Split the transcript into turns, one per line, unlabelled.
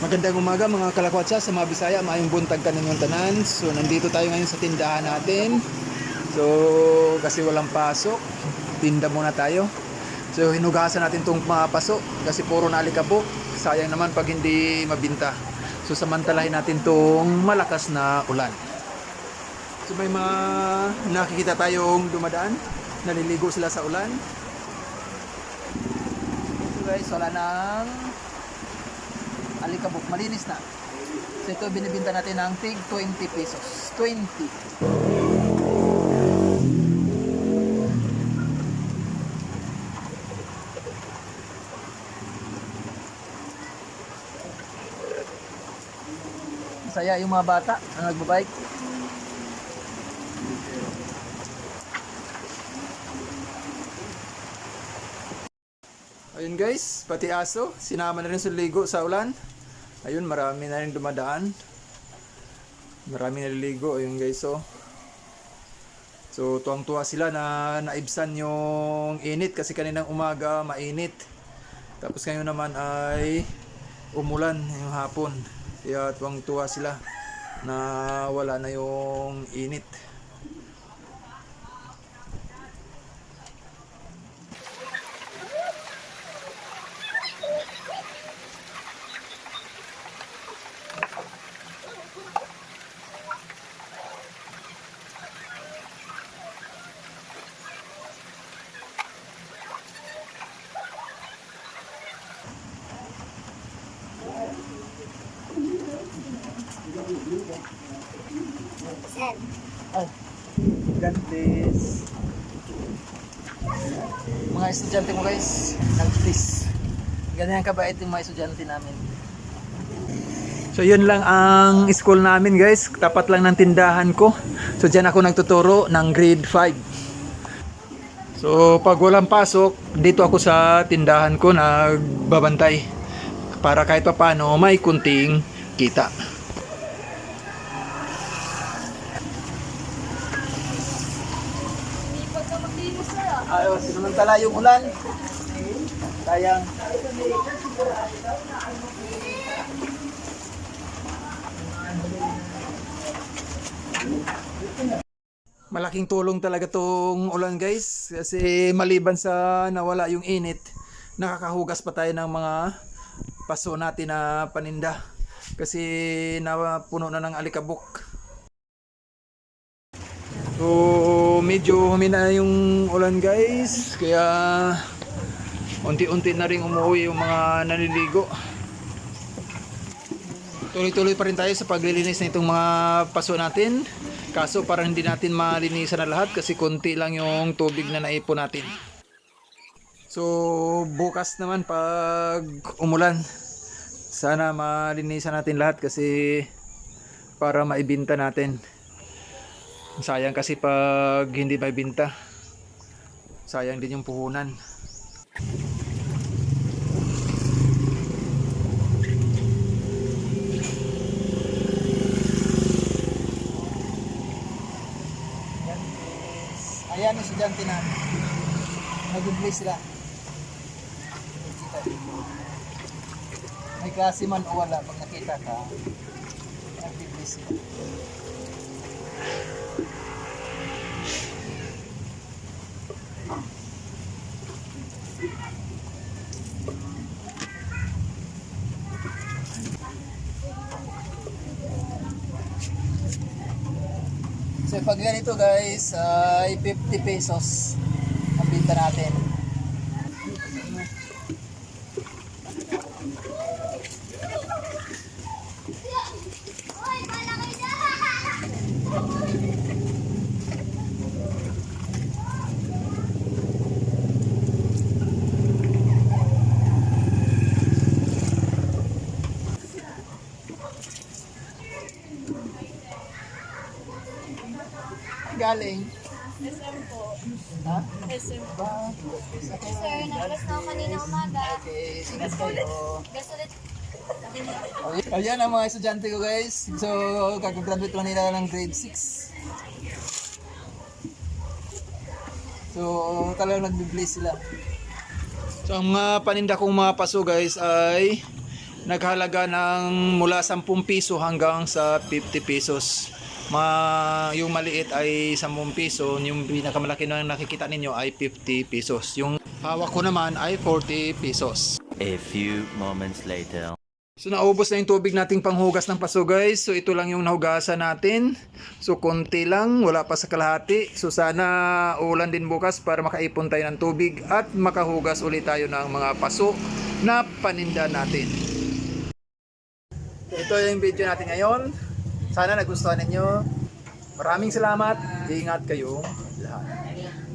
Magandang umaga mga kalakwatsa sa mga Bisaya, maayong buntag kaninyong tanan. So nandito tayo ngayon sa tindahan natin. So kasi walang pasok, tinda muna tayo. So hinugasan natin tong mga paso kasi puro nalikabok. Sayang naman pag hindi mabinta. So samantalahin natin tong malakas na ulan. So may mga nakikita tayong dumadaan, naliligo sila sa ulan. So guys, wala nang alikabok, malinis na. So ito binibinta natin ng tig 20 pesos. 20. Saya yung mga bata na nagbabike. Ayun guys, pati aso, sinama na rin sa ligo sa ulan. Ayun, marami na rin dumadaan. Marami naliligo, ayun guys, oh. So, tuwang-tuwa sila na naibsan yung init kasi kaninang umaga mainit. Tapos ngayon naman ay umulan yung hapon. Kaya tuwang-tuwa sila na wala na yung init. Ay, God bless. Mga estudyante mo guys, God bless. Ganyan kabait yung mga estudyante namin. So yun lang ang school namin guys, tapat lang ng tindahan ko. So dyan ako nagtuturo ng grade 5. So pag walang pasok, dito ako sa tindahan ko nagbabantay. Para kahit pa paano may kunting kita.
hindi pa ka
Ayos, sinamantala yung ulan. Sayang. Malaking tulong talaga tong ulan guys kasi maliban sa nawala yung init nakakahugas pa tayo ng mga paso natin na paninda kasi napuno na ng alikabok So medyo humina na yung ulan guys. Kaya unti-unti na rin umuwi yung mga naliligo tuloy-tuloy pa rin tayo sa paglilinis na itong mga paso natin. Kaso parang hindi natin malinisan na lahat kasi konti lang yung tubig na naipon natin. So bukas naman pag umulan sana malinisan natin lahat kasi para maibinta natin sayang kasi pag hindi maibinta sayang din yung puhunan ayan yung estudyante namin. Nag-play sila. May klase man o wala, pag nakita ka, nag-play sila. So pag ganito guys, ay 50 pesos ang binta natin. Galing.
SM po.
Ha?
SM.
Ba?
Sir, nalabas na ako kanina umaga.
Okay, ingat kayo.
Gas ulit.
Ayan, ang mga estudyante ko guys. So, kakagraduate ko nila ng grade 6. So, talagang nagbe-blaze sila. So, ang mga paninda kong mga paso guys ay naghalaga ng mula 10 piso hanggang sa 50 pesos. Ma, yung maliit ay 10 piso, yung pinakamalaki na nakikita ninyo ay 50 pesos. Yung hawak ko naman ay 40 pesos.
A few moments later.
So naubos na yung tubig nating panghugas ng paso guys. So ito lang yung nahugasan natin. So konti lang, wala pa sa kalahati. So sana ulan din bukas para makaipon tayo ng tubig at makahugas ulit tayo ng mga paso na paninda natin. So, ito yung video natin ngayon. Sana nagustuhan ninyo. Maraming salamat. Ingat kayo.